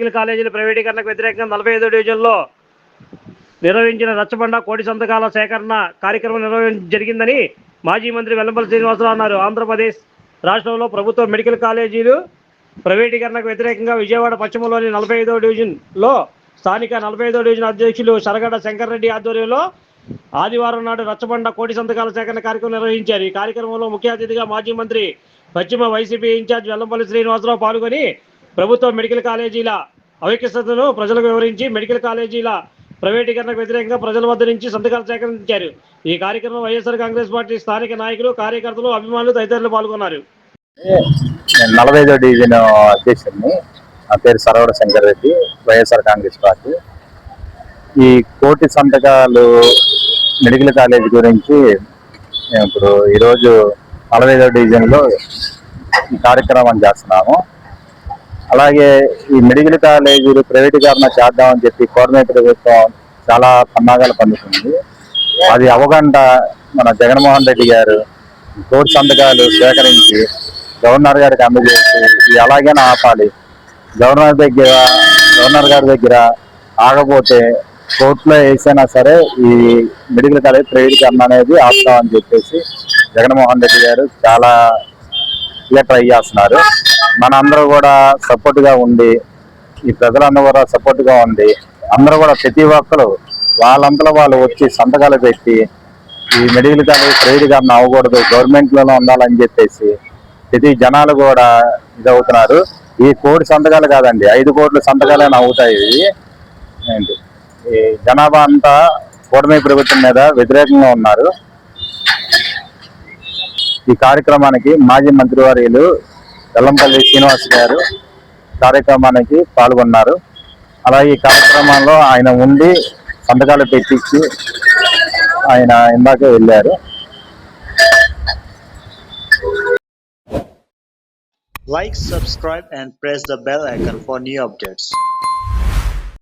Medical కాలేజీల ప్రైవేటీకరణకు వ్యతిరేకంగా నలభై ఐదో డివిజన్లో నిర్వహించిన రచ్చబండ కోటి సంతకాల సేకరణ కార్యక్రమం నిర్వహించ జరిగిందని మాజీ మంత్రి వెల్లంపల్లి శ్రీనివాసరావు అన్నారు. ఆంధ్రప్రదేశ్ రాష్ట్రంలో ప్రభుత్వ మెడికల్ కాలేజీలు ప్రైవేటీకరణకు వ్యతిరేకంగా విజయవాడ పశ్చిమలోని నలభై ఐదో డివిజన్లో స్థానిక నలభై ఐదో డివిజన్ అధ్యక్షులు సరగడ శంకర్రెడ్డి ఆధ్వర్యంలో ఆదివారం నాడు రచ్చబండ కోటి సంతకాల సేకరణ కార్యక్రమం నిర్వహించారు. ఈ కార్యక్రమంలో ముఖ్య అతిథిగా మాజీ మంత్రి పశ్చిమ వైసీపీ ఇన్ఛార్జ్ వెల్లంపల్లి శ్రీనివాసరావు పాల్గొని ప్రభుత్వ మెడికల్ కాలేజీల అవైక్యతను ప్రజలకు వివరించి మెడికల్ కాలేజీల ప్రైవేటీకరణకు వ్యతిరేకంగా ప్రజల వద్ద నుంచి సంతకాలు సేకరించారు. ఈ కార్యక్రమం వైఎస్ఆర్ కాంగ్రెస్ పార్టీ స్థానిక నాయకులు కార్యకర్తలు అభిమానులు తదితరులు పాల్గొన్నారు. నలభై ఐదో డివిజన్ అధ్యక్షుడిని నా పేరు సరవడ శంకర్ రెడ్డి వైఎస్ఆర్ కాంగ్రెస్ పార్టీ. ఈ కోటి సంతకాలు మెడికల్ కాలేజ్ గురించి మేము ఇప్పుడు ఈరోజు నలభై ఐదో డివిజన్లో ఈ కార్యక్రమం చేస్తున్నాము. అలాగే ఈ మెడికల్ కాలేజీలు ప్రైవేటీకరణ చేద్దామని చెప్పి కోరమే ప్రభుత్వం చాలా పన్నాగాలు పండుతుంది. అది అవగంట మన జగన్మోహన్ రెడ్డి గారు కోటి సంతకాలు సేకరించి గవర్నర్ గారికి అందజేసి ఇది ఎలాగైనా ఆపాలి. గవర్నర్ దగ్గర గవర్నర్ గారి దగ్గర ఆగపోతే కోర్టులో వేసైనా సరే ఈ మెడికల్ కాలేజ్ ప్రైవేటీకరణ అనేది ఆపుతామని చెప్పేసి జగన్మోహన్ రెడ్డి గారు చాలా ఇలా ట్రై చేస్తున్నారు. మన అందరూ కూడా సపోర్ట్గా ఉండి ఈ ప్రజలందరూ కూడా సపోర్ట్గా ఉండి అందరూ కూడా ప్రతి ఒక్కరు వాళ్ళంతలో వాళ్ళు వచ్చి సంతకాలు పెట్టి ఈ మెడికల్ కాలేజ్ ప్రైవేటీకరణ అవ్వకూడదు గవర్నమెంట్లోనే ఉండాలని చెప్పేసి ప్రతి జనాలు కూడా ఇదవుతున్నారు. ఈ కోటి సంతకాలు కాదండి ఐదు కోట్ల సంతకాలే అవుతాయి ఇవి. ఏంటి? ఈ జనాభా అంతా కూటమి ప్రభుత్వం మీద వ్యతిరేకంగా ఉన్నారు. ఈ కార్యక్రమానికి మాజీ మంత్రివర్యులు వెల్లంపల్లి శ్రీనివాస్ గారు కార్యక్రమానికి పాల్గొన్నారు అలాగే ఈ కార్యక్రమంలో ఆయన ఉండి సంతకాలు పెట్టించి ఆయన ఇందాకే వెళ్ళారు Like, subscribe, and press the bell icon for new updates.